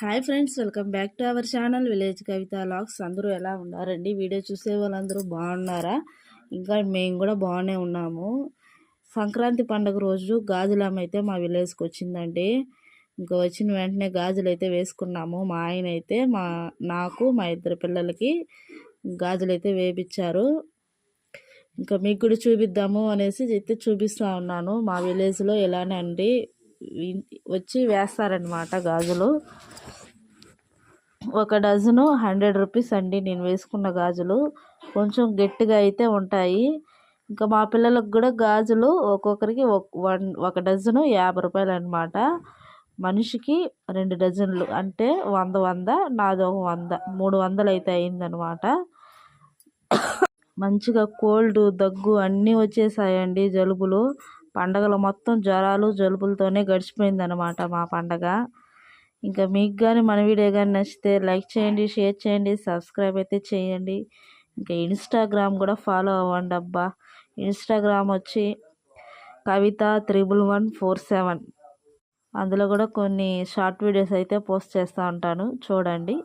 Hi friends welcome back to our channel village Kavitha logs. అందరూ ఎలా ఉన్నారండి? Video చూసే వాళ్ళందరూ బాగున్నారా? ఇంకా మేము కూడా బాగానే ఉన్నాము. సంక్రాంతి పండుగ రోజు గాజులమ్మ అయితే మా విలేజ్కి వచ్చిందండి. ఇంకా వచ్చిన వెంటనే గాజులు అయితే వేసుకున్నాము. మా ఆయన అయితే మా నాకు మా ఇద్దరు పిల్లలకి గాజులు అయితే వేపించారు ఇంకా మీకు కూడా చూపిద్దాము అనేసి అయితే చూపిస్తూ ఉన్నాను. మా విలేజ్లో ఎలానే అండి వచ్చి వేస్తారనమాట గాజులు. ఒక డజను హండ్రెడ్ రూపీస్ అండి నేను వేసుకున్న గాజులు. కొంచెం గట్టిగా అయితే ఉంటాయి. ఇంకా మా పిల్లలకు కూడా గాజులు ఒక్కొక్కరికి వన్ ఒక డజను యాభై రూపాయలు అనమాట మనిషికి రెండు డజన్లు అంటే వంద వంద నాది ఒక వంద మూడు వందలు అయితే అయిందనమాట మంచిగా కోల్డ్ దగ్గు అన్నీ వచ్చేసాయండి జలుబులు. పండగలు మొత్తం జ్వరాలు జలుబులతోనే గడిచిపోయిందనమాట మా పండగ. ఇంకా మీకు కానీ మన వీడియో కానీ నచ్చితే లైక్ చేయండి షేర్ చేయండి సబ్స్క్రైబ్ అయితే చేయండి. ఇంకా ఇన్స్టాగ్రామ్ కూడా ఫాలో అవ్వండి అబ్బా. ఇన్స్టాగ్రామ్ వచ్చి Kavitha triple one four seven. అందులో కూడా కొన్ని షార్ట్ వీడియోస్ అయితే పోస్ట్ చేస్తూ ఉంటాను. చూడండి.